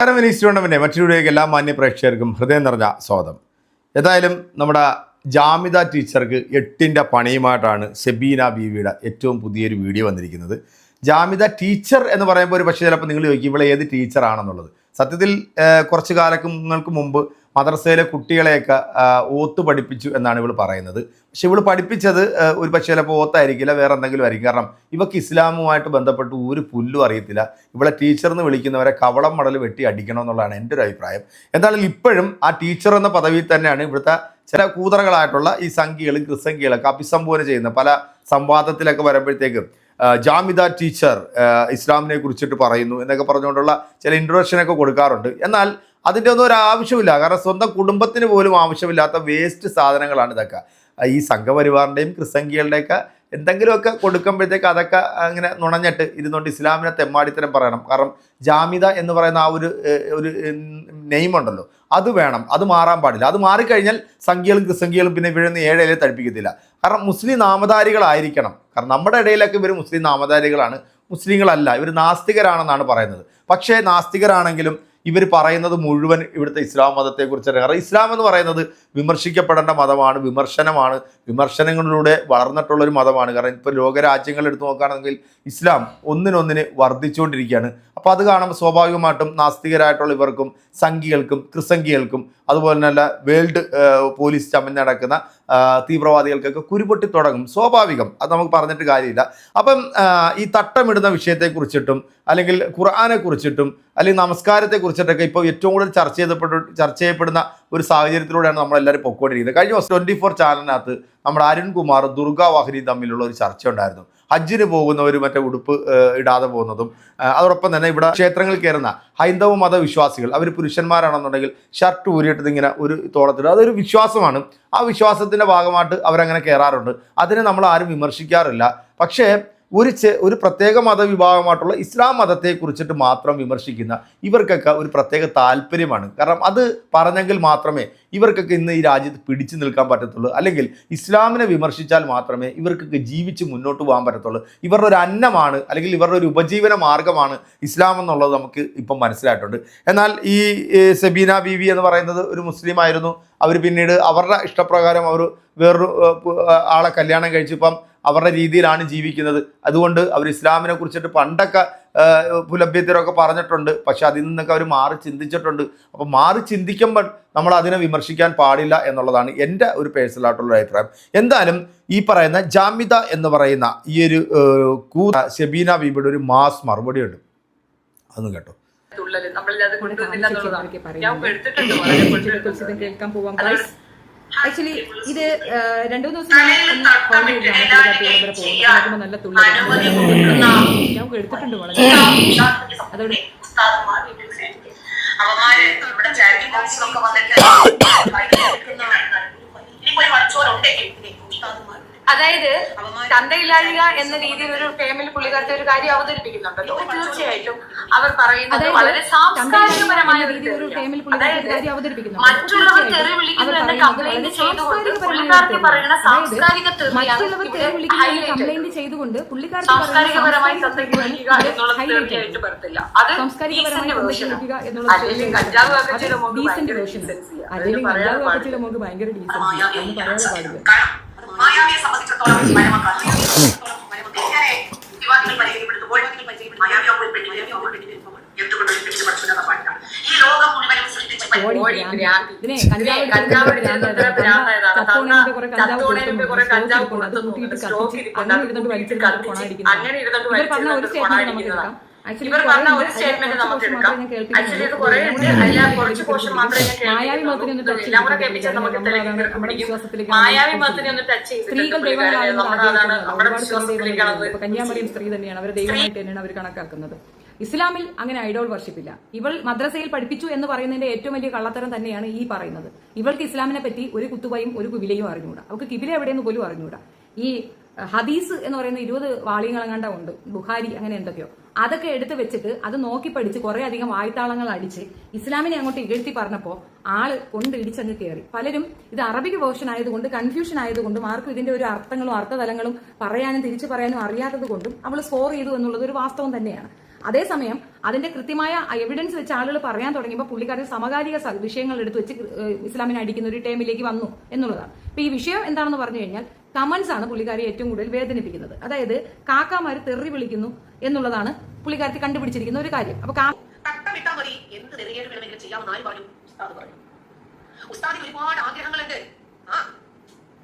നമസ്കാരം. വിനീസ്റ്റുണ്ടെന്നെ മറ്റൊരുവിടേക്ക് എല്ലാ മാന്യ പ്രേക്ഷകർക്കും ഹൃദയം നിറഞ്ഞ സ്വാഗതം. ഏതായാലും നമ്മുടെ ജാമിത ടീച്ചർക്ക് എട്ടിന്റെ പണിയുമായിട്ടാണ് സെബീന ബീവിയുടെ ഏറ്റവും പുതിയൊരു വീഡിയോ വന്നിരിക്കുന്നത്. ജാമിത ടീച്ചർ എന്ന് പറയുമ്പോൾ ഒരു പക്ഷേ ചിലപ്പോൾ നിങ്ങൾ ചോദിക്കും ഇവിടെ ഏത് ടീച്ചറാണെന്നുള്ളത്. സത്യത്തിൽ കുറച്ച് കാലങ്ങൾക്ക് മുമ്പ് മദ്രസയിലെ കുട്ടികളെയൊക്കെ ഓത്ത് പഠിപ്പിച്ചു എന്നാണ് ഇവൾ പറയുന്നത്. പക്ഷെ ഇവൾ പഠിപ്പിച്ചത് ഒരു പക്ഷേ ചിലപ്പോൾ ഓത്തായിരിക്കില്ല വേറെ എന്തെങ്കിലും ആയിരിക്കും. കാരണം ഇവക്ക് ഇസ്ലാമുമായിട്ട് ബന്ധപ്പെട്ട് ഒരു പുല്ലും അറിയത്തില്ല. ഇവളെ ടീച്ചർ എന്ന് വിളിക്കുന്നവരെ കവളം മടൽ വെട്ടി അടിക്കണം എന്നുള്ളതാണ് എന്റെ ഒരു അഭിപ്രായം. എന്തായാലും ഇപ്പോഴും ആ ടീച്ചർ എന്ന പദവിയിൽ തന്നെയാണ് ഇവിടുത്തെ ചില കൂതറകളായിട്ടുള്ള ഈ സംഖ്യകളും ക്രിസംഖ്യകളൊക്കെ അഭിസംബോധന ചെയ്യുന്ന പല സംവാദത്തിലൊക്കെ വരുമ്പോഴത്തേക്കും ജാമിദ ടീച്ചർ ഇസ്ലാമിനെ കുറിച്ചിട്ട് പറയുന്നു എന്നൊക്കെ പറഞ്ഞുകൊണ്ടുള്ള ചില ഇൻട്രൊഡക്ഷനൊക്കെ കൊടുക്കാറുണ്ട്. എന്നാൽ അതിന്റെ ഒന്നും ഒരു ആവശ്യമില്ല. കാരണം സ്വന്തം കുടുംബത്തിന് പോലും ആവശ്യമില്ലാത്ത വേസ്റ്റ് സാധനങ്ങളാണ് ഇതൊക്കെ. ഈ സംഘപരിവാറിന്റെയും ക്രിസംഖികളുടെയൊക്കെ എന്തെങ്കിലുമൊക്കെ കൊടുക്കുമ്പോഴത്തേക്ക് അതൊക്കെ അങ്ങനെ നുണഞ്ഞിട്ട് ഇരുന്നുകൊണ്ട് ഇസ്ലാമിനെ തെമ്മാടിത്തരം പറയണം. കാരണം ജാമിത എന്ന് പറയുന്ന ആ ഒരു ഒരു നെയ്മുണ്ടല്ലോ അത് വേണം. അത് മാറാൻ പാടില്ല. അത് മാറിക്കഴിഞ്ഞാൽ സംഖ്യകളും ക്രിസംഖ്യകളും പിന്നെ വീഴുന്ന ഏഴയിലെ തടിപ്പിക്കത്തില്ല. കാരണം മുസ്ലിം നാമധാരികളായിരിക്കണം. കാരണം നമ്മുടെ ഇടയിലൊക്കെ ഇവർ മുസ്ലിം നാമധാരികളാണ്. മുസ്ലിങ്ങളല്ല ഇവർ നാസ്തികരാണെന്നാണ് പറയുന്നത്. പക്ഷേ നാസ്തികരാണെങ്കിലും ഇവർ പറയുന്നത് മുഴുവൻ ഇവിടുത്തെ ഇസ്ലാം മതത്തെക്കുറിച്ചാണ് കാരണം ഇസ്ലാം എന്ന് പറയുന്നത് വിമർശിക്കപ്പെടേണ്ട മതമാണ് വിമർശനമാണ് വിമർശനങ്ങളിലൂടെ വളർന്നിട്ടുള്ള ഒരു മതമാണ്. കാരണം ഇപ്പോൾ ലോകരാജ്യങ്ങൾ എടുത്തു നോക്കുകയാണെങ്കിൽ ഇസ്ലാം ഒന്നിനൊന്നിന് വർദ്ധിച്ചുകൊണ്ടിരിക്കുകയാണ്. അപ്പോൾ അത് കാണുമ്പോൾ സ്വാഭാവികമായിട്ടും നാസ്തികരായിട്ടുള്ള ഇവർക്കും സംഘികൾക്കും ക്രിസംഖികൾക്കും അതുപോലെ തന്നെ വേൾഡ് പോലീസ് ചമഞ്ഞടക്കുന്ന തീവ്രവാദികൾക്കൊക്കെ കുരുപൊട്ടി തുടങ്ങും. സ്വാഭാവികം. അത് നമുക്ക് പറഞ്ഞിട്ട് കാര്യമില്ല. അപ്പം ഈ തട്ടമിടുന്ന വിഷയത്തെക്കുറിച്ചിട്ടും അല്ലെങ്കിൽ ഖുർആാനെ കുറിച്ചിട്ടും അല്ലെങ്കിൽ നമസ്കാരത്തെ കുറിച്ചിട്ടൊക്കെ ഇപ്പോൾ ഏറ്റവും കൂടുതൽ ചർച്ച ചെയ്തപ്പെട്ട ചർച്ച ചെയ്യപ്പെടുന്ന ഒരു സാഹചര്യത്തിലൂടെയാണ് നമ്മളെല്ലാവരും പൊക്കോണ്ടിരിക്കുന്നത്. കഴിഞ്ഞ ദിവസം ട്വന്റി ഫോർ ചാനലിനകത്ത് നമ്മുടെ അരുൺകുമാർ ദുർഗാ വാഹിനി തമ്മിലുള്ള ഒരു ചർച്ച ഉണ്ടായിരുന്നു. ഹജ്ജിന് പോകുന്നവർ മറ്റേ ഉടുപ്പ് ഇടാതെ പോകുന്നതും അതോടൊപ്പം തന്നെ ഇവിടെ ക്ഷേത്രങ്ങളിൽ കയറുന്ന ഹൈന്ദവ മതവിശ്വാസികൾ അവർ പുരുഷന്മാരാണെന്നുണ്ടെങ്കിൽ ഷർട്ട് ഊരിയിട്ടത് ഇങ്ങനെ ഒരു തോളത്തിൽ അതൊരു വിശ്വാസമാണ്. ആ വിശ്വാസത്തിന്റെ ഭാഗമായിട്ട് അവരങ്ങനെ കയറാറുണ്ട്. അതിനെ നമ്മൾ ആരും വിമർശിക്കാറില്ല. പക്ഷേ ഒരു ഒരു പ്രത്യേക മതവിഭാഗമായിട്ടുള്ള ഇസ്ലാം മതത്തെ കുറിച്ചിട്ട് മാത്രം വിമർശിക്കുന്ന ഇവർക്കൊക്കെ ഒരു പ്രത്യേക താല്പര്യമാണ്. കാരണം അത് പറഞ്ഞെങ്കിൽ മാത്രമേ ഇവർക്കൊക്കെ ഇന്ന് ഈ രാജ്യത്ത് പിടിച്ചു നിൽക്കാൻ പറ്റത്തുള്ളൂ. അല്ലെങ്കിൽ ഇസ്ലാമിനെ വിമർശിച്ചാൽ മാത്രമേ ഇവർക്കൊക്കെ ജീവിച്ച് മുന്നോട്ട് പോകാൻ പറ്റത്തുള്ളൂ. ഇവരുടെ ഒരു അന്നമാണ് അല്ലെങ്കിൽ ഇവരുടെ ഒരു ഉപജീവന മാർഗമാണ് ഇസ്ലാം എന്നുള്ളത് നമുക്ക് ഇപ്പം മനസ്സിലായിട്ടുണ്ട്. എന്നാൽ ഈ സബീന ബീവി എന്ന് പറയുന്നത് ഒരു മുസ്ലിം ആയിരുന്നു. അവർ പിന്നീട് അവരുടെ ഇഷ്ടപ്രകാരം അവർ വേറൊരു ആളെ കല്യാണം കഴിച്ചിപ്പം അവരുടെ രീതിയിലാണ് ജീവിക്കുന്നത്. അതുകൊണ്ട് അവർ ഇസ്ലാമിനെ കുറിച്ചിട്ട് പണ്ടൊക്കെ പുലഭ്യത്തിലൊക്കെ പറഞ്ഞിട്ടുണ്ട്. പക്ഷെ അതിൽ നിന്നൊക്കെ അവർ മാറി ചിന്തിച്ചിട്ടുണ്ട്. അപ്പം മാറി ചിന്തിക്കുമ്പോൾ നമ്മൾ അതിനെ വിമർശിക്കാൻ പാടില്ല എന്നുള്ളതാണ് എന്റെ ഒരു പേഴ്സണലായിട്ടുള്ള അഭിപ്രായം. എന്തായാലും ഈ പറയുന്ന ജാമിത എന്ന് പറയുന്ന ഈ ഒരു കൂ ഷെബീന ബീബിയുടെ ഒരു മാസ് മറുപടി ഉണ്ട് അതൊന്നും കേട്ടോ. തുള്ളൽ നമ്മളിത് കൊണ്ടുവന്നില്ല എന്നുള്ളതാണ് ഞാൻ. എടുത്തിട്ടുണ്ട് കേൾക്കാൻ പോവാം. ആക്ച്വലി ഇത് രണ്ടു ദിവസം നല്ല തുള്ളൽ ഞാൻ എടുത്തിട്ടുണ്ട് വളരെ അതോടെ അവന്മാര് നമ്മുടെ ചാരിറ്റി ബോക്സിലൊക്കെ വന്നിട്ട് ഇനിയിപ്പോ ഒരു മണിച്ചോറുണ്ടെങ്കിൽ അതായത് തന്തയില്ലാഴിക എന്ന രീതിയിൽ ഒരു ഫേമിൽ പുള്ളിക്കാരത്തെ ഒരു കാര്യം അവതരിപ്പിക്കുന്നുണ്ടല്ലോ. തീർച്ചയായിട്ടും. അവർ പറയുന്നത് വളരെ സാംസ്കാരികപരമായ ഒരു രീതിയിൽ ഒരു ഫേമിൽ പുള്ളിക്കാരത്തി അതായത് കാര്യം അവതരിപ്പിക്കുന്നുണ്ട്. മറ്റുള്ളവർ തെറി വിളിക്കുന്നു എന്ന കംപ്ലൈന്റ് ചെയ്തുകൊണ്ട് പുള്ളിക്കാർക്ക് പുള്ളിക്കാരത്തി പറയുന്ന. സാംസ്കാരിക കംപ്ലൈന്റ് ചെയ്തുകൊണ്ട് സാംസ്കാരികപരമായി സാംസ്കാരിക തന്തയ്ക്ക് വിളിക്കുക എന്നുള്ളത് തീർച്ചയായിട്ടും വരത്തില്ല. അത് സാംസ്കാരികപരമായി അല്ലെങ്കിൽ കഞ്ചാവ് ഭയങ്കര. അല്ലെങ്കിൽ കഞ്ചാവ്. കച്ചിയുടെ ഡീസൻസി എന്ന് പറയാൻ പാടില്ല. മായാവിയെ സംബന്ധിച്ചിടത്തോളം എങ്ങനെ വിവാദങ്ങൾ പരിഹരിക്കപ്പെടുത്തുമ്പോൾ മായാവി ആവുമ്പോൾ പെട്ടി മായാവി ആവുമ്പോൾ പെട്ടി എന്തുകൊണ്ട് പഠിച്ചു പാടില്ല. ഈ ലോകം മുഴുവനും സൃഷ്ടിച്ച അങ്ങനെ ഇരുന്നിട്ട് മായാവി മതത്തിനെ ഒന്ന് ടച്ച് സ്ത്രീകൾ കന്യാമറിയും സ്ത്രീ തന്നെയാണ്. അവരെ ദൈവമായിട്ട് തന്നെയാണ് അവർ കണക്കാക്കുന്നത്. ഇസ്ലാമിൽ അങ്ങനെ ഐഡോൾ വർഷിപ്പില്ല ഇവൾ മദ്രസയിൽ പഠിപ്പിച്ചു എന്ന് പറയുന്നതിന്റെ ഏറ്റവും വലിയ കള്ളത്തരം തന്നെയാണ് ഈ പറയുന്നത്. ഇവൾക്ക് ഇസ്ലാമിനെ പറ്റി ഒരു കുത്തുവയും ഒരു കുവിലയും അറിഞ്ഞുകൂടാ. അവൾക്ക് കിബില എവിടെയെന്ന് പോലും അറിഞ്ഞുകൂടാ. ഈ ഹദീസ് എന്ന് പറയുന്ന ഇരുപത് വാളികളങ്ങാണ്ട ഉണ്ട്? ബുഹാരി അങ്ങനെ എന്തൊക്കെയോ. അതൊക്കെ എടുത്ത് വെച്ചിട്ട് അത് നോക്കി പഠിച്ച് കുറെ അധികം വായ്ത്താളങ്ങൾ അടിച്ച് ഇസ്ലാമിനെ അങ്ങോട്ട് ഇകഴ്ത്തി പറഞ്ഞപ്പോൾ ആൾ കൊണ്ട് ഇടിച്ചങ്ങ് കയറി പലരും ഇത് അറബിക് വേർഷൻ ആയതുകൊണ്ട് കൺഫ്യൂഷൻ ആയതുകൊണ്ടും ആർക്കും ഇതിന്റെ ഒരു അർത്ഥങ്ങളും അർത്ഥതലങ്ങളും പറയാനും തിരിച്ചു പറയാനും അറിയാത്തത് കൊണ്ടും അവൾ സ്കോർ ചെയ്തു എന്നുള്ളത് ഒരു വാസ്തവം തന്നെയാണ്. അതേസമയം അതിന്റെ കൃത്യമായ എവിഡൻസ് വെച്ച് ആളുകൾ പറയാൻ തുടങ്ങിയപ്പോൾ പുള്ളിക്കാരൻ സമകാലിക വിഷയങ്ങൾ എടുത്ത് വെച്ച് ഇസ്ലാമിനെ അടിക്കുന്ന ഒരു ടൈമിലേക്ക് വന്നു എന്നുള്ളതാണ്. ഇപ്പൊ ഈ വിഷയം എന്താണെന്ന് പറഞ്ഞു കഴിഞ്ഞാൽ കമന്റ്സ് ആണ് പുള്ളിക്കാരി ഏറ്റവും കൂടുതൽ വേദനിപ്പിക്കുന്നത്. അതായത് കാക്കമാര് തെറി വിളിക്കുന്നു എന്നുള്ളതാണ് പുള്ളിക്കാരത്തി കണ്ടുപിടിച്ചിരിക്കുന്ന ഒരു കാര്യം. അപ്പൊ മതി. എന്ത് നെറിയേട് വേണമെങ്കിലും ചെയ്യാമെന്ന് ആര് പറഞ്ഞു ഉസ്താദ് പറഞ്ഞു ഉസ്താദിന് ഒരുപാട് ആഗ്രഹങ്ങളുണ്ട്. ആ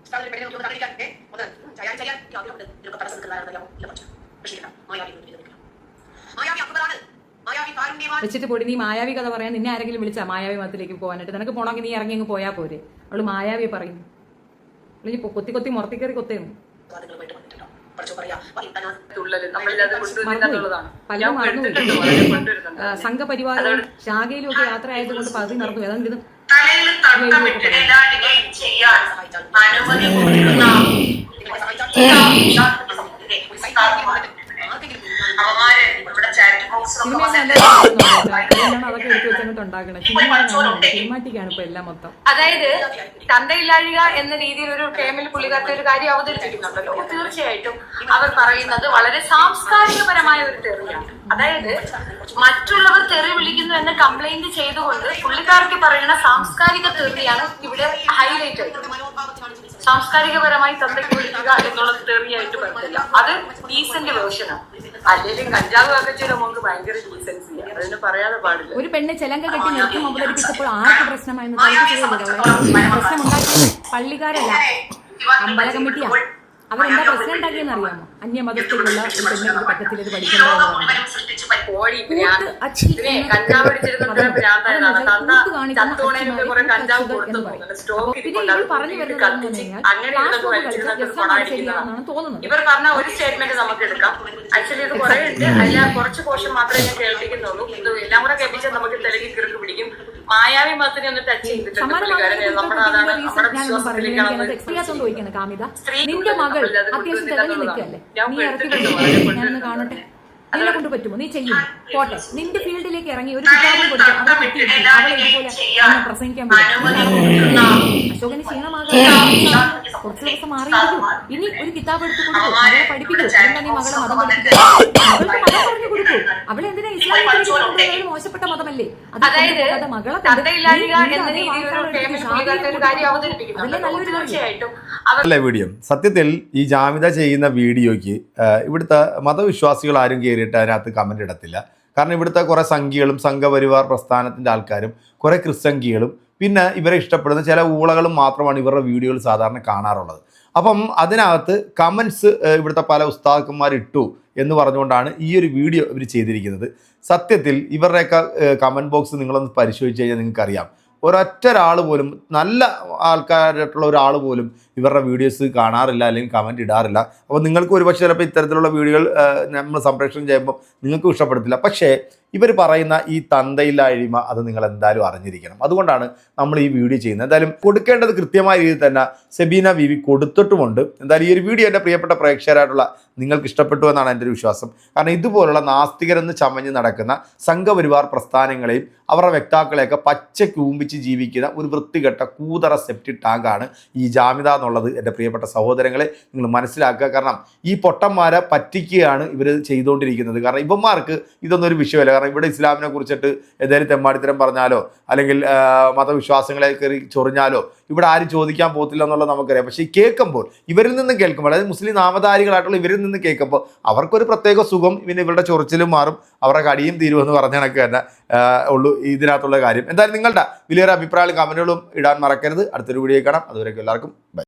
ഉസ്താദിന് പെണ്ണിനെ നോക്കി ഒന്ന് കണ്ടിരിക്കാൻ ഏ ഒന്ന് ചെയ്യാൻ ചെയ്യാൻ. എനിക്ക് ആഗ്രഹമുണ്ട് ഇതിനൊക്കെ തടസ്സം നിൽക്കുന്നതാണെന്ന് ഇല്ല പക്ഷേ പക്ഷേ മായാവി മായാവി അക്ബറാണ് വെച്ചിട്ട് പൊടി നീ മായാവി കഥ പറയാൻ നിന്നെ ആരെങ്കിലും വിളിച്ചാ? മായാവി മതത്തിലേക്ക് പോകാനായിട്ട്. നിനക്ക് പോണമെങ്കിൽ നീ ഇറങ്ങി അങ്ങ് പോയാ പോരെ. അവൾ മായാവി പറയുന്നു ഇനി കൊത്തി കൊത്തി കൊത്തേന്നു തുള്ളൽ നമ്മളിത് കൊണ്ടുവരുന്നുള്ളതാണ് പലരും മറന്നു ആ, സംഘപരിവാരം ശാഖയിലും ഒക്കെ യാത്ര ആയതുകൊണ്ട് പകുതി നടന്നു ഏതാണ്ട് ഇത് അനുമതി അവന്മാര് ചാറ്റ് ബോക്സ് അതായത് തന്തയില്ലാഴിക എന്ന രീതിയിൽ ഒരു ടേമിൽ പുള്ളിക്കാത്ത ഒരു കാര്യം അവതരിപ്പിക്കുന്നുണ്ടല്ലോ. തീർച്ചയായിട്ടും അവർ പറയുന്നത് വളരെ സാംസ്കാരികപരമായ ഒരു തെറിയാണ്. അതായത് മറ്റുള്ളവർ തെറി വിളിക്കുന്നു എന്ന് കംപ്ലൈന്റ് ചെയ്തുകൊണ്ട് പുള്ളിക്കാർക്ക് പറയുന്ന സാംസ്കാരിക തെറിയാണ് ഇവിടെ ഹൈലൈറ്റ് ആയിട്ടുള്ളത് സാംസ്കാരികപരമായി തന്തയ്ക്ക് വിളിക്കുക എന്നുള്ളത് തെറിയായിട്ട് പറ്റില്ല അത് ഡീസന്റ് വേർഷനാണ് അല്ലെങ്കിൽ കഞ്ചാവ് കാക്കച്ചിയുടെ നമുക്ക് ഭയങ്കര ഡീസൻസിയാണ് അതിന് പറയാതെ പാടില്ല. ഒരു പെണ്ണ് ചെലങ്ക കെട്ടി നൃത്തം അവതരിപ്പിച്ചപ്പോൾ ആർക്ക് പ്രശ്നമായിരുന്നു പ്രശ്നമുണ്ടാക്കിയത് പള്ളിക്കാരല്ല. അമ്പല കമ്മിറ്റിയാ അവരെന്താ പ്രശ്നം ഉണ്ടാക്കിയെന്ന് അറിയാമോ? അന്യമതത്തിലുള്ള ഒരു പെണ്ണ് ഇത് പറ്റത്തില്ല ഇത് സ്റ്റോക്ക് പിന്നെ ഇവർ പറഞ്ഞു വരുന്നത് ശരിയാണെന്നാണ് തോന്നുന്നത്. ഇവർ പറഞ്ഞ ഒരു സ്റ്റേറ്റ്മെന്റ് നമുക്ക് എടുക്കാം. ആക്ച്വലി ഇത് കുറെ ഉണ്ട്. അതിൽ കുറച്ച് പോർഷൻ മാത്രമേ ഞാൻ കേൾപ്പിക്കുന്നുള്ളൂ. ഇത് എല്ലാം കൂടെ കേൾപ്പിച്ചാൽ നമുക്ക് തെലുങ്കിൽ കിറുക്ക് പിടിക്കും. മായാവി മതത്തിനെ ഒന്ന് ടച്ച് ചെയ്തിട്ടുണ്ട് കാമിത. നിന്റെ മകൾ അത്യാവശ്യം തികഞ്ഞു നിൽക്കല്ലേ നീ ഇറക്കി? ഞാനൊന്ന് കാണട്ടെ? നിന്നെ കൊണ്ട് പറ്റുമോ? നീ ചെയ്യും. പോട്ടെ. നിന്റെ ഫീൽഡിലേക്ക് ഇറങ്ങി ഒരു കിതാബ് കൊടുത്ത് അവളെ അവളെ ഇതുപോലെ ഒന്ന് പ്രസംഗിക്കാൻ പറ്റും അശോകന് ക്ഷീണമാകാൻ കുറച്ച് ദിവസം മാറിയിരിക്കും. ഇനി ഒരു കിതാബ് എടുത്ത് കൊടുക്കൂ അവളെ പഠിപ്പിക്കൂ എന്താ നീ മകളെ മതം പഠിപ്പിക്കും മതം പറഞ്ഞു കൊടുക്കൂ അവളെ എന്തിനാ ഇസ്ലാമിക മോശപ്പെട്ട മതമല്ലേ? അത് അതായത് മകളെ അല്ലേ വീഡിയോ. സത്യത്തിൽ ഈ ജാമിത ചെയ്യുന്ന വീഡിയോയ്ക്ക് ഇവിടുത്തെ മതവിശ്വാസികൾ ആരും കയറിയിട്ട് അതിനകത്ത് കമന്റ് ഇടത്തില്ല. കാരണം ഇവിടുത്തെ കുറേ സംഘികളും സംഘപരിവാർ പ്രസ്ഥാനത്തിന്റെ ആൾക്കാരും കുറേ ക്രിസ്സംഖികളും പിന്നെ ഇവരെ ഇഷ്ടപ്പെടുന്ന ചില ഊളകളും മാത്രമാണ് ഇവരുടെ വീഡിയോകൾ സാധാരണ കാണാറുള്ളത്. അപ്പം അതിനകത്ത് കമൻസ് ഇവിടുത്തെ പല ഉസ്താദന്മാർ ഇട്ടു എന്ന് പറഞ്ഞുകൊണ്ടാണ് ഈ ഒരു വീഡിയോ ഇവർ ചെയ്തിരിക്കുന്നത്. സത്യത്തിൽ ഇവരുടെയൊക്കെ കമന്റ് ബോക്സ് നിങ്ങളൊന്ന് പരിശോധിച്ച് കഴിഞ്ഞാൽ നിങ്ങൾക്കറിയാം. ഒരൊറ്റ ഒരാൾ പോലും നല്ല ആൾക്കാരായിട്ടുള്ള ഒരാൾ പോലും ഇവരുടെ വീഡിയോസ് കാണാറില്ല അല്ലെങ്കിൽ കമന്റ് ഇടാറില്ല. അപ്പോൾ നിങ്ങൾക്ക് ഒരുപക്ഷെ ചിലപ്പോൾ ഇത്തരത്തിലുള്ള വീഡിയോകൾ നമ്മൾ സംപ്രേഷണം ചെയ്യുമ്പോൾ നിങ്ങൾക്കും ഇഷ്ടപ്പെടത്തില്ല. പക്ഷേ ഇവർ പറയുന്ന ഈ തന്തയില്ലായ്മ അത് നിങ്ങൾ എന്തായാലും അറിഞ്ഞിരിക്കണം. അതുകൊണ്ടാണ് നമ്മൾ ഈ വീഡിയോ ചെയ്യുന്നത്. എന്തായാലും കൊടുക്കേണ്ടത് കൃത്യമായ രീതിയിൽ തന്നെ സെബീന വി വി കൊടുത്തിട്ടുമുണ്ട്. എന്തായാലും ഈ ഒരു വീഡിയോ എന്റെ പ്രിയപ്പെട്ട പ്രേക്ഷകരായിട്ടുള്ള നിങ്ങൾക്ക് ഇഷ്ടപ്പെട്ടു എന്നാണ് എന്റെ ഒരു വിശ്വാസം. കാരണം ഇതുപോലുള്ള നാസ്തികരെന്ന് ചമഞ്ഞ് നടക്കുന്ന സംഘപരിവാർ പ്രസ്ഥാനങ്ങളെയും അവരുടെ വ്യക്താക്കളെയൊക്കെ പച്ച കൂമ്പിച്ച് ജീവിക്കുന്ന ഒരു വൃത്തികെട്ട കൂതറ സെപ്റ്റി ടാങ്കാണ് ഈ ജാമിത എന്നുള്ളത് എന്റെ പ്രിയപ്പെട്ട സഹോദരങ്ങളെ നിങ്ങൾ മനസ്സിലാക്കുക. കാരണം ഈ പൊട്ടന്മാരെ പറ്റിക്കുകയാണ് ഇവർ ചെയ്തുകൊണ്ടിരിക്കുന്നത്. കാരണം ഇവന്മാർക്ക് ഇതൊന്നും ഒരു വിഷയമല്ല. കാരണം ഇവിടെ ഇസ്ലാമിനെ കുറിച്ചിട്ട് ഏതായാലും തെമ്മാടിത്തരം പറഞ്ഞാലോ അല്ലെങ്കിൽ മതവിശ്വാസങ്ങളെ കയറി ചൊറിഞ്ഞാലോ ഇവിടെ ആരും ചോദിക്കാൻ പോകത്തില്ല എന്നുള്ളത് നമുക്കറിയാം. പക്ഷേ കേൾക്കുമ്പോൾ ഇവരിൽ നിന്ന് കേൾക്കുമ്പോൾ അതായത് മുസ്ലിം നാമധാരികളായിട്ടുള്ള ഇവരിൽ നിന്ന് കേൾക്കുമ്പോൾ അവർക്കൊരു പ്രത്യേക സുഖം പിന്നെ ഇവരുടെ ചൊറിച്ചിലും മാറും അവരുടെ കടിയും തീരുമെന്ന് പറഞ്ഞ കണക്ക് തന്നെ ഉള്ളൂ ഇതിനകത്തുള്ള കാര്യം. എന്തായാലും നിങ്ങളുടെ വലിയൊരു അഭിപ്രായങ്ങളും കമന്റുകളും ഇടാൻ മറക്കരുത്. അടുത്തൊരു വീഡിയോ കാണാം. അതുവരെയൊക്കെ എല്ലാവർക്കും ബൈ.